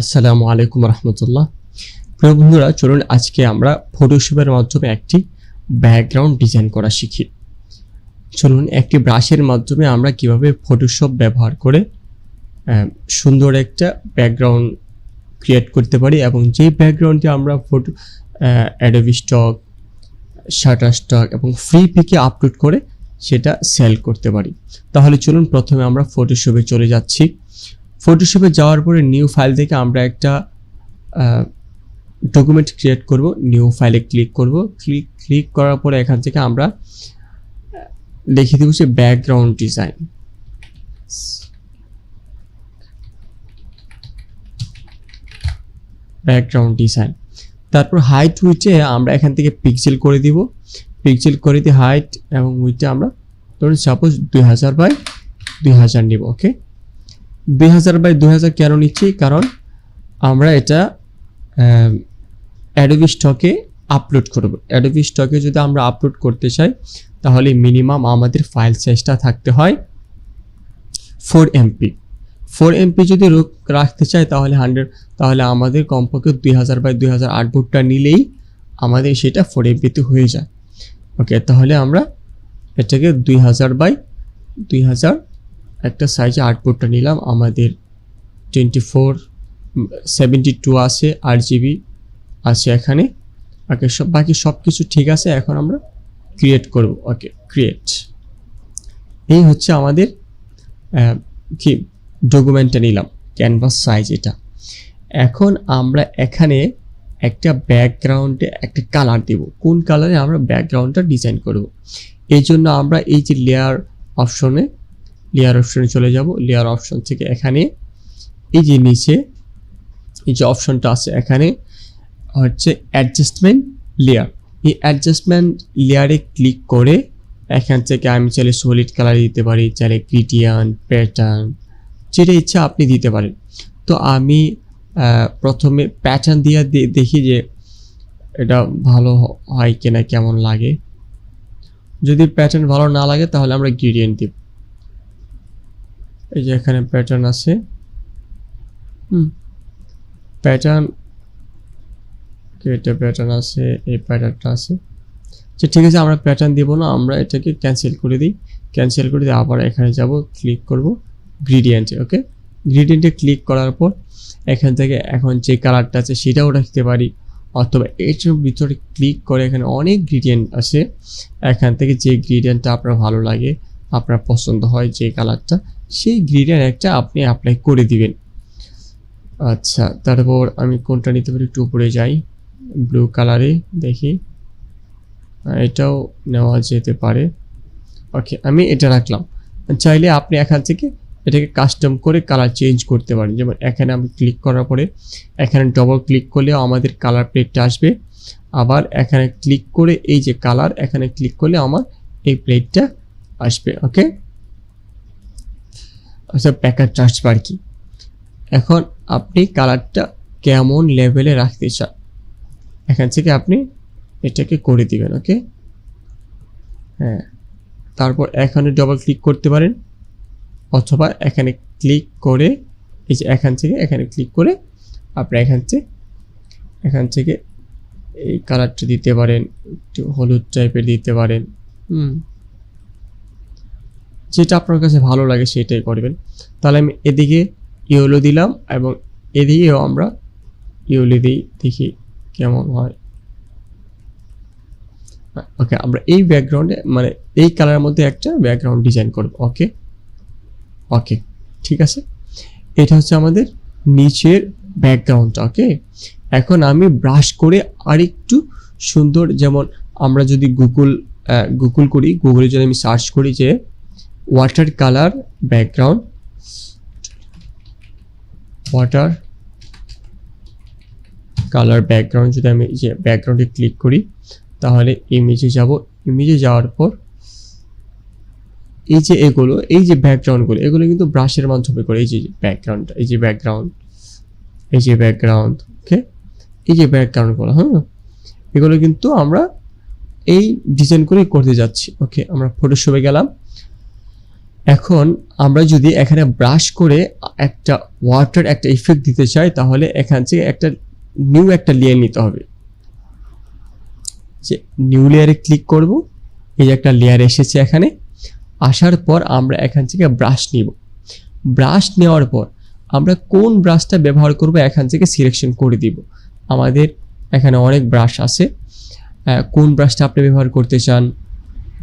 আসসালামু আলাইকুম রহমতুল্লাহ। প্রিয় বন্ধুরা, চলুন আজকে আমরা ফটোশপের মাধ্যমে একটি ব্যাকগ্রাউন্ড ডিজাইন করা শিখি। চলুন, একটি ব্রাশের মাধ্যমে আমরা কীভাবে ফটোশপ ব্যবহার করে সুন্দর একটা ব্যাকগ্রাউন্ড ক্রিয়েট করতে পারি এবং যেই ব্যাকগ্রাউন্ডে আমরা photo Adobe stock shutter stock এবং ফ্রি পিকে আপলোড করে সেটা সেল করতে পারি। তাহলে চলুন, প্রথমে আমরা ফটোশপে চলে যাচ্ছি। ফটোশপে যাওয়ার পরে নিউ ফাইল থেকে আমরা একটা ডকুমেন্ট ক্রিয়েট করব নিউ ফাইলে ক্লিক করব। ক্লিক ক্লিক করার পরে এখান থেকে আমরা লিখে দেবো যে ব্যাকগ্রাউন্ড ডিজাইন ব্যাকগ্রাউন্ড ডিজাইন তারপর হাইট উইচে আমরা এখান থেকে পিক্সেল করে দিব। পিক্সেল করে দিয়ে হাইট এবং উইচে আমরা, ধরুন সাপোজ দুই হাজার বাই দুই হাজার নিব ওকে দুই হাজার বাই দুই হাজার কেন নিচ্ছি? কারণ আমরা এটা অ্যাডোবি স্টকে আপলোড করব। অ্যাডোবি স্টকে যদি আমরা আপলোড করতে চাই, তাহলে মিনিমাম আমাদের ফাইল সাইজটা থাকতে হয় ফোর এমপি ফোর এমপি যদি রাখতে চাই, তাহলে হান্ড্রেড তাহলে আমাদের কমপক্ষে দুই হাজার বাই দুই হাজার আটবোর্ডটা নিলেই আমাদের সেটা ফোর এমপিতে হয়ে যায়। ওকে তাহলে আমরা এটাকে দুই হাজার বাই দুই হাজার একটা সাইজে আউটপুটটা নিলাম, আমাদের টোয়েন্টি ফোর সেভেন্টি টু আছে আট জিবি আছে এখানে। ওকে সব, বাকি সব কিছু ঠিক আছে, এখন আমরা ক্রিয়েট করব। ওকে ক্রিয়েট এই হচ্ছে আমাদের কি ডকুমেন্টটা নিলাম ক্যানভাস সাইজ এটা। এখন আমরা এখানে একটা ব্যাকগ্রাউন্ডে একটা কালার দেব। কোন কালারে আমরা ব্যাকগ্রাউন্ডটা ডিজাইন করব? এই জন্য আমরা এই যে লেয়ার অপশনে লেয়ার অপশনে চলে যাব। লেয়ার অপশন থেকে এখানে, এই যে নিচে, এই যে অপশনটা আছে এখানে, হচ্ছে অ্যাডজাস্টমেন্ট লেয়ার এই অ্যাডজাস্টমেন্ট লেয়ারে ক্লিক করে এখান থেকে আমি চাইলে সলিড কালার দিতে পারি, চাইলে গ্রিডিয়ান প্যাটার্ন যেটা ইচ্ছা আপনি দিতে পারেন। তো আমি প্রথমে প্যাটার্ন দিয়ে দেখি যে এটা ভালো হয় কিনা, কেমন লাগে। যদি প্যাটার্ন ভালো না লাগে তাহলে আমরা গ্রেডিয়েন্ট দিব। এই যে এখানে প্যাটার্ন আছে। হুম। প্যাটার্ন এটা প্যাটার্ন আছে এই প্যাটার্নটা আছে। আচ্ছা ঠিক আছে আমরা প্যাটার্ন দিব না আমরা এটাকে ক্যান্সেল করে দিই। ক্যান্সেল করে দিয়ে আবার এখানে যাব ক্লিক করব গ্রিডিয়েন্টে ওকে গ্রিডিয়েন্টে ক্লিক করার পর এখান থেকে এখন যে কালারটা আছে সেটাও রাখতে পারি। অথবা এটার ভিতরে ক্লিক করে এখানে অনেক গ্রিডিয়েন্ট আছে। এখান থেকে যে গ্রিডিয়েন্টটা আপনার ভালো লাগে আপনার পছন্দ হয় যে কালারটা সেই গ্রিডিয়েন্ট একটা আপনি অ্যাপ্লাই করে দিবেন। আচ্ছা তারপর আমি কোনটা নিতে পারি? একটু উপরে যাই। ব্লু কালারে দেখি। এটাও নেওয়া যেতে পারে। ওকে আমি এটা রাখলাম। চাইলে আপনি এখান থেকে এটাকে কাস্টম করে কালার চেঞ্জ করতে পারেন। যেমন এখানে আমি ক্লিক করার পরে এখানে ডবল ক্লিক করলেও আমাদের কালার প্লেটটা আসবে। আবার এখানে ক্লিক করে এই যে কালার এখানে ক্লিক করলে আমার এই প্লেটটা আসবে। ওকে আচ্ছা প্যাকার চার্জ বার কি? এখন আপনি কালারটা কেমন লেভেলে রাখতে চান? এখান থেকে আপনি এটাকে করে দিবেন ওকে হ্যাঁ তারপর এখানে ডবল ক্লিক করতে পারেন, অথবা এখানে ক্লিক করে, এই যে এখান থেকে এখানে ক্লিক করে আপনি এখান থেকে এখান থেকে এই কালারটা দিতে পারেন, একটু হলুদ টাইপের দিতে পারেন, হুম। যেটা আপনার কাছে ভালো লাগে সেটাই করবেন। তাহলে আমি এদিকে ইয়েলো দিলাম এবং এদিকেও আমরা ইয়েলো দিই দেখি কেমন হয়। ওকে, আমরা এই ব্যাকগ্রাউন্ডে মানে এই কালারের মধ্যে একটা ব্যাকগ্রাউন্ড ডিজাইন করব, ওকে? ওকে, ঠিক আছে? এটা হচ্ছে আমাদের নিচের ব্যাকগ্রাউন্ডটা ওকে? এখন আমি ব্রাশ করে আরেকটু সুন্দর, যেমন আমরা যদি গুগল গুগল করি গুগলে যদি আমি সার্চ করি যে water colour background water colour background যদি আমি যে ব্যাকগ্রাউন্ডে ক্লিক করি, তাহলে ইমেজে যাব। ইমেজে যাওয়ার পর, এই যে এগুলো, এই যে ব্যাকগ্রাউন্ডগুলো এগুলো কিন্তু ব্রাশের মাধ্যমে করে, এই যে ব্যাকগ্রাউন্ডটা এই যে ব্যাকগ্রাউন্ড এই যে ব্যাকগ্রাউন্ড ওকে এই যে ব্যাকগ্রাউন্ডগুলো হ্যাঁ? এগুলো কিন্তু আমরা এই ডিজাইন করেই করতে যাচ্ছি ওকে আমরা ফটোশপে গেলাম এখন আমরা যদি এখানে ব্রাশ করে একটা ওয়াটার একটা ইফেক্ট দিতে চাই, তাহলে এখান থেকে একটা নিউ একটা লেয়ার নিতে হবে। যে নিউ লেয়ারে ক্লিক করব, এই যে একটা লেয়ার এসেছে এখানে। আসার পর আমরা এখান থেকে ব্রাশ নিব। ব্রাশ নেওয়ার পর আমরা কোন ব্রাশটা ব্যবহার করব এখান থেকে সিলেকশন করে দিব। আমাদের এখানে অনেক ব্রাশ আছে। কোন ব্রাশটা আপনি ব্যবহার করতে চান?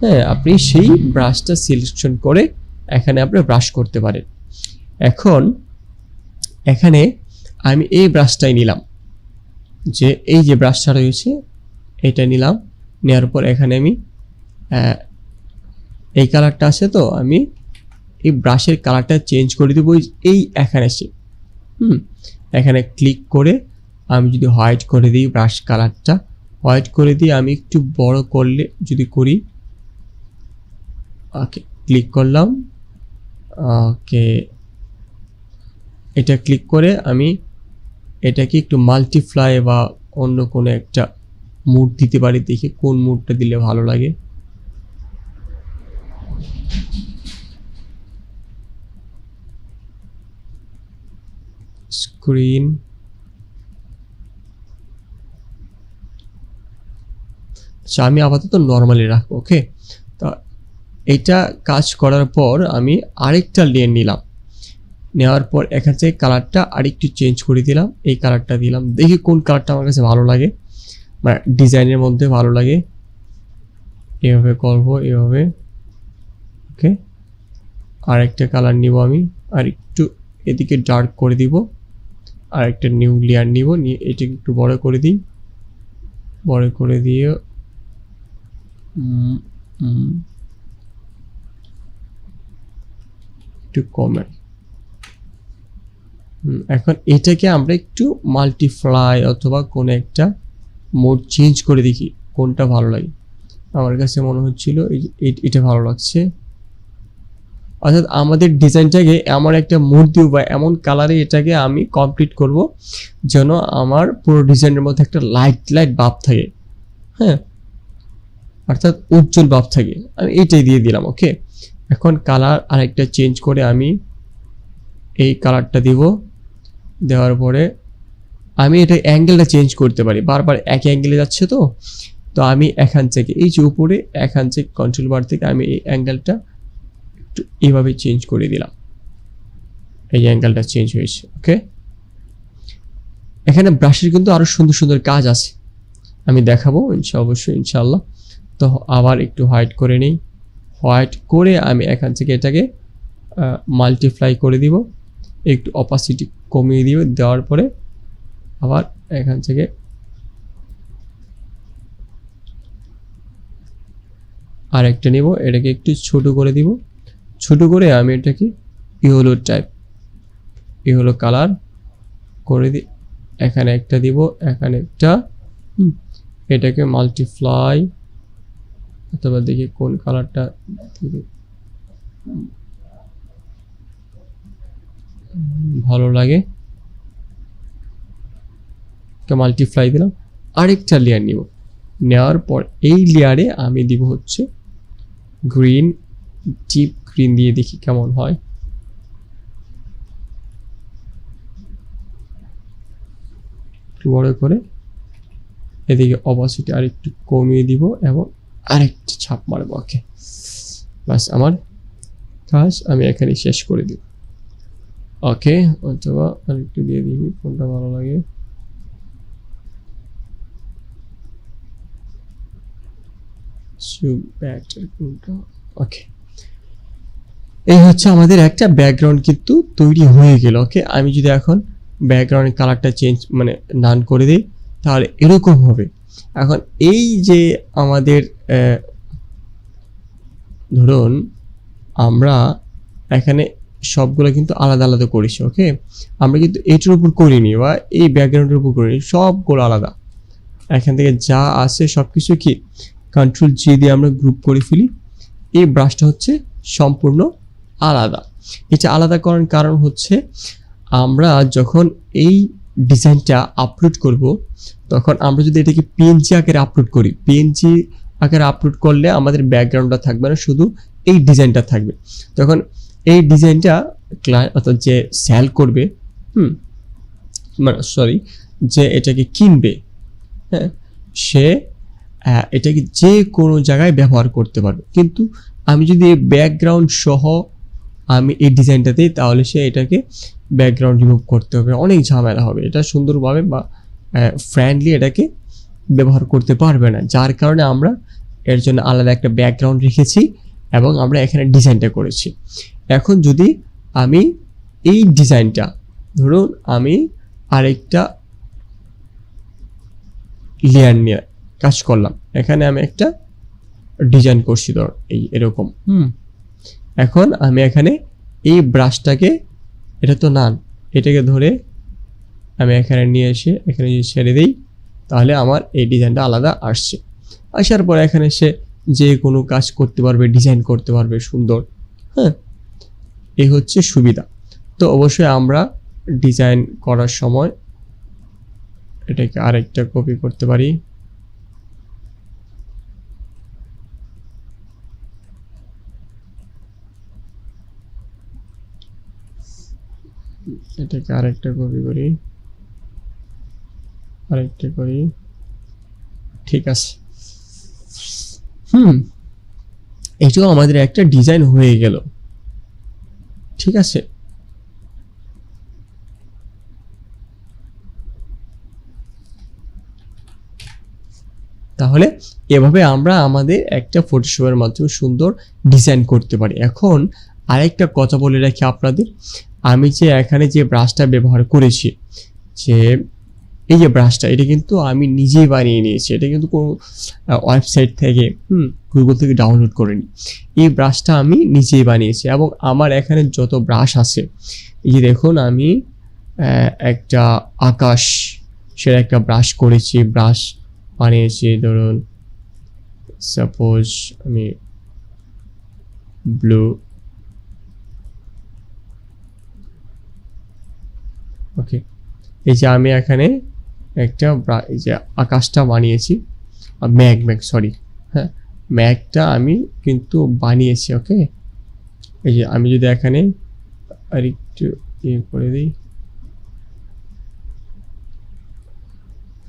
হ্যাঁ আপনি সেই ব্রাশটা সিলেকশন করে এখানে আপনি ব্রাশ করতে পারেন। এখন, এখানে আমি এই ব্রাশটাই নিলাম। যে এই যে ব্রাশটা রয়েছে, এটা নিলাম। নেওয়ার পর এখানে আমি এই কালারটা আছে তো, আমি এই ব্রাশের কালারটা চেঞ্জ করে দেবো। এই- এই এখানে এসে, হুম, এখানে ক্লিক করে আমি যদি হোয়াইট করে দিই ব্রাশ কালারটা হোয়াইট করে দিয়ে আমি একটু বড় করলে, যদি করি ওকে ক্লিক করলাম। ওকে, এটা ক্লিক করে আমি এটাকে একটু মাল্টিপ্লাই বা অন্য কোনো একটা মুড দিতে পারি, দেখি কোন মুডটা দিলে ভালো লাগে। স্ক্রিন আচ্ছা আমি আপাতত নর্মালি রাখব ওকে এটা কাজ করার পর আমি আরেকটা লেয়ার নিলাম। নেওয়ার পর এখান থেকে কালারটা আরেকটু চেঞ্জ করে দিলাম। এই কালারটা দিলাম। দেখি কোন কালারটা আমার কাছে ভালো লাগে। মানে ডিজাইনের মধ্যে ভালো লাগে। এভাবে করব, এভাবে। ওকে। আরেকটা কালার নিব আমি। আর একটু এদিকে ডার্ক করে দিব। আর একটা নিউ লেয়ার নিব। নিয়ে এটাকে একটু বড় করে দিই। বড় করে দিয়ে একটু কমে। এখন এটাকে আমরা একটু মাল্টিপ্লাই অথবা কোনো একটা মোড চেঞ্জ করে দেখি কোনটা ভালো লাগে। আমার কাছে মনে হচ্ছিল এটা ভালো লাগছে। অর্থাৎ আমাদের ডিজাইনটাকে এমন একটা মোড দিব বা এমন কালারে এটাকে আমি কমপ্লিট করব যেন আমার পুরো ডিজাইনের মধ্যে একটা লাইট লাইট ভাব থাকে। হ্যাঁ? অর্থাৎ উজ্জ্বল ভাব থাকে। আমি এইটাই দিয়ে দিলাম ওকে এখন কালার আরেকটা চেঞ্জ করে আমি এই কালারটা দিব। দেওয়ার পরে আমি এটা অ্যাঙ্গেলটা চেঞ্জ করতে পারি। বারবার এক অ্যাঙ্গেলে যাচ্ছে তো? তো আমি এখান থেকে, এই যে উপরে, এখান থেকে কন্ট্রোল বার থেকে আমি এই অ্যাঙ্গেলটা একটু এইভাবে চেঞ্জ করে দিলাম। এই অ্যাঙ্গেলটা চেঞ্জ হয়েছে ওকে এখানে ব্রাশের কিন্তু আরও সুন্দর সুন্দর কাজ আছে। আমি দেখাবো, ইনশা অবশ্যই ইনশাল্লাহ তো আবার একটু হোয়াইট করে নিই। হোয়াইট করে আমি এখান থেকে এটাকে মাল্টিপ্লাই করে দিব। একটু অপাসিটি কমিয়ে দিব, দেওয়ার পরে আবার এখান থেকে আর একটা নিব, এটাকে একটু ছোট করে দিব। ছোট করে আমি এটাকে ইয়েলো টাইপ ইহলো কালার করে দি, এখানে একটা দিব, এখানে একটা এটাকে মাল্টিপ্লাই অথবা দেখি কোন কালারটা ভালো লাগে। মাল্টিপ্লাই দিলাম। আরেকটা লেয়ার নিব। নেওয়ার পর এই লেয়ারে আমি দিব হচ্ছে গ্রিন ডিপ গ্রিন দিয়ে দেখি কেমন হয়। একটু বড় করে এদিকে অপাসিটি আরেকটু কমিয়ে দিব এবং আরেকটি ছাপ মারবো, ওকে। বাস আমার কাজ আমি এখানে শেষ করে দিব। ওকে, অথবা আরেকটু দিয়ে দিবি, কোনটা ভালো লাগে? কোনটা? ওকে। এই হচ্ছে আমাদের একটা ব্যাকগ্রাউন্ড কিন্তু তৈরি হয়ে গেল, ওকে। আমি যদি এখন ব্যাকগ্রাউন্ডের কালারটা চেঞ্জ মানে নান করে দিই, তাহলে এরকম হবে। এখন এই যে আমাদের ধরুন আমরা এখানে সবগুলো কিন্তু আলাদা আলাদা করেছি, ওকে? আমরা কিন্তু এটার উপর করিনি বা এই ব্যাকগ্রাউন্ডের উপর করিনি, সবগুলো আলাদা। এখান থেকে যা আসে সব কিছু কি? কন্ট্রোল জি দিয়ে আমরা গ্রুপ করে ফেলি। এই ব্রাশটা হচ্ছে সম্পূর্ণ আলাদা। এটা আলাদা করার কারণ হচ্ছে আমরা যখন এই ডিজাইনটা আপলোড করব তখন আমরা যদি এটাকে পিএনজি আকারে আপলোড করি পিএনজি আকারে আপলোড করলে আমাদের ব্যাকগ্রাউন্ডটা থাকবে না, শুধু এই ডিজাইনটা থাকবে। তখন এই ডিজাইনটা ক্লায়েন্ট অর্থাৎ যে সেল করবে, হুম মানে সরি যে এটাকে কিনবে হ্যাঁ সে এটাকে যে কোনো জায়গায় ব্যবহার করতে পারবে। কিন্তু আমি যদি এই ব্যাকগ্রাউন্ড সহ আমি এই ডিজাইনটা দিই, তাহলে সে এটাকে ব্যাকগ্রাউন্ড রিমুভ করতে হবে। অনেক ঝামেলা হবে। এটা সুন্দরভাবে বা ফ্রেন্ডলি এটাকে ব্যবহার করতে পারবে না। যার কারণে আমরা এর জন্য আলাদা একটা ব্যাকগ্রাউন্ড রেখেছি এবং আমরা এখানে ডিজাইনটা করেছি। এখন যদি আমি এই ডিজাইনটা ধরুন আমি আরেকটা লেয়ার নিয়ে কাজ করলাম। এখানে আমি একটা ডিজাইন করছি ধর এই এরকম। হুম। এখন আমি এখানে এই ব্রাশটাকে এটা তো নান এটাকে ধরে আমি এখানে নিয়ে এসে, এখানে যদি ছেড়ে দিই, তাহলে আমার এই ডিজাইনটা আলাদা আসছে। আসার পরে এখানে সে যে কোনো কাজ করতে পারবে ডিজাইন করতে পারবে, সুন্দর। হ্যাঁ এই হচ্ছে সুবিধা। তো অবশ্যই আমরা ডিজাইন করার সময় এটাকে আরেকটা কপি করতে পারি। এটাকে আরেকটা কপি করি। আরেকটা করি। ঠিক আছে। হুম, এটাও আমাদের একটা ডিজাইন হয়ে গেল। ঠিক আছে? তাহলে এভাবে আমরা আমাদের একটা ফটোশপের মাধ্যমে সুন্দর ডিজাইন করতে পারি। এখন আরেকটা কথা বলে রাখি আপনাদের। আমি যে এখানে যে ব্রাশটা ব্যবহার করেছি, যে এই যে ব্রাশটা এটা কিন্তু আমি নিজেই বানিয়ে নিয়েছি। এটা কিন্তু কোনো ওয়েবসাইট থেকে, হুম গুগল থেকে ডাউনলোড করে করিনি। এই ব্রাশটা আমি নিজেই বানিয়েছি এবং আমার এখানে যত ব্রাশ আছে, এই যে দেখুন আমি একটা আকাশ, সেটা একটা ব্রাশ করেছি ব্রাশ বানিয়েছি, ধরুন সাপোজ আমি ব্লু ওকে এই যে আমি এখানে একটা যে আকাশটা বানিয়েছি ম্যাগ ম্যাগ সরি হ্যাঁ ম্যাগটা আমি কিন্তু বানিয়েছি ওকে এই যে আমি যদি এখানে আর একটু ইয়ে করে দিই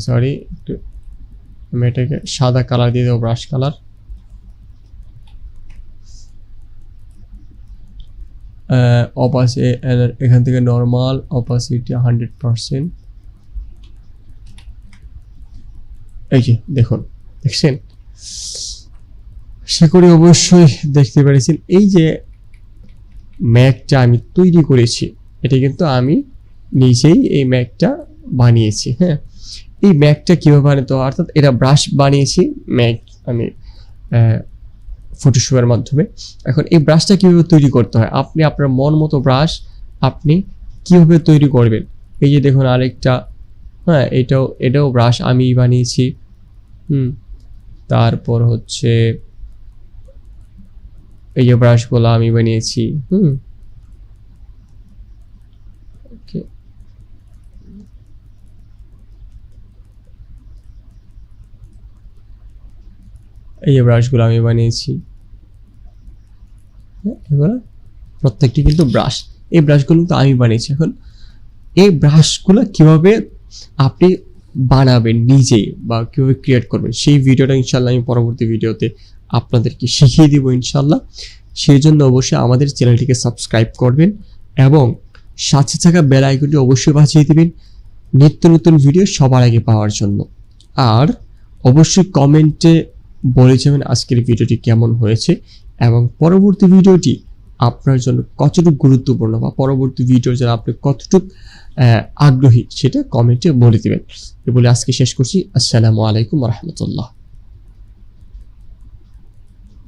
সরি একটু আমি এটাকে সাদা কালার দিয়ে দেবো ব্রাশ কালার অপাসি এখান থেকে নর্মাল অপাসিটি হান্ড্রেড পারসেন্ট এই যে, দেখুন, দেখছেন? আশা করি অবশ্যই দেখতে পেরেছেন। এই যে ম্যাকটা আমি তৈরি করেছি, এটা কিন্তু আমি নিজেই এই ম্যাকটা বানিয়েছি হ্যাঁ? এই ম্যাকটা কীভাবে বানাতো অর্থাৎ এটা ব্রাশ বানিয়েছি, ম্যাক আমি ফটোশপের মাধ্যমে। এখন এই ব্রাশটা কীভাবে তৈরি করতে হয়? আপনি আপনার মন মতো ব্রাশ আপনি কীভাবে তৈরি করবেন? এই যে দেখুন, আরেকটা হ্যাঁ এটাও এটাও ব্রাশ আমি বানিয়েছি। হুম তারপর হচ্ছে এই যে ব্রাশগুলো আমি বানিয়েছি। হুম এই যে ব্রাশগুলো আমি বানিয়েছি। হ্যাঁ, এগুলো প্রত্যেকটি কিন্তু ব্রাশ এই ব্রাশগুলো কিন্তু আমি বানিয়েছি। এখন এই ব্রাশগুলো কীভাবে আপনি বানাবেন নিজেই বা কীভাবে ক্রিয়েট করবেন, সেই ভিডিওটা ইনশাল্লাহ আমি পরবর্তী ভিডিওতে আপনাদেরকে শিখিয়ে দিব ইনশাল্লাহ সেই জন্য অবশ্যই আমাদের চ্যানেলটিকে সাবস্ক্রাইব করবেন এবং সাথে থাকা বেল আইকনটি অবশ্যই বাঁচিয়ে দিবেন নিত্য নতুন ভিডিও সবার আগে পাওয়ার জন্য। আর অবশ্যই কমেন্টে বলে যাবেন আজকের ভিডিওটি কেমন হয়েছে এবং পরবর্তী ভিডিওটি আপনার জন্য কতটুকু গুরুত্বপূর্ণ বা পরবর্তী ভিডিওর জন্য আপনি কতটুকু আগ্রহী সেটা কমেন্টে বলে দেবেন। এ বলে আজকে শেষ করছি। আসসালামু আলাইকুম রহমতুল্লাহ।